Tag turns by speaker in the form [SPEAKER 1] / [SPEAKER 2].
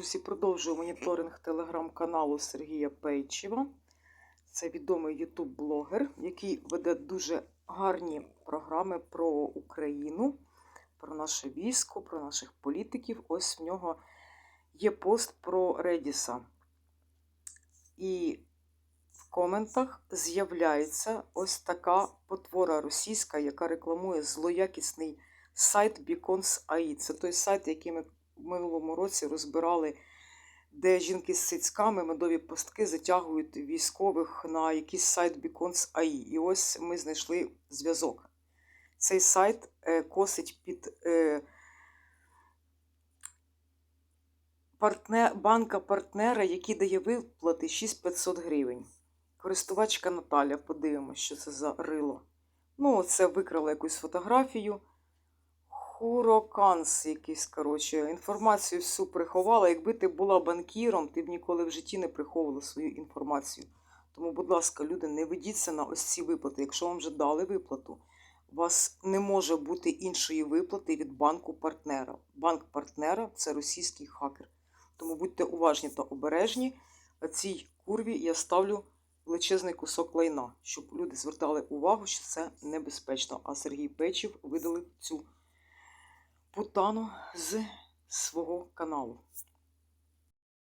[SPEAKER 1] Друзі, продовжую моніторинг телеграм-каналу Сергія Пейчева. Це відомий ютуб-блогер, який веде дуже гарні програми про Україну, про наше військо, про наших політиків. Ось в нього є пост про Редіса. І в коментах з'являється ось така потвора російська, яка рекламує злоякісний сайт Beacons AI. Це той сайт, який ми минулому році розбирали, де жінки з цицьками медові пастки затягують військових на якийсь сайт Beacons AI. І ось ми знайшли зв'язок. Цей сайт е, косить під е, партнер, банка партнера, який дає виплати 6500 гривень. Користувачка Наталя, подивимося, що це за рило. Ну, це викрала якусь фотографію. Хуроканс якийсь, коротше, інформацію всю приховала. Якби ти була банкіром, ти б ніколи в житті не приховувала свою інформацію. Тому, будь ласка, люди, не ведіться на ось ці виплати. Якщо вам вже дали виплату, у вас не може бути іншої виплати від банку партнера. Банк партнера це російський хакер. Тому будьте уважні та обережні. А цій курві я ставлю величезний кусок лайна, щоб люди звертали увагу, що це небезпечно. А Сергій Печів видалив цю путану з свого каналу.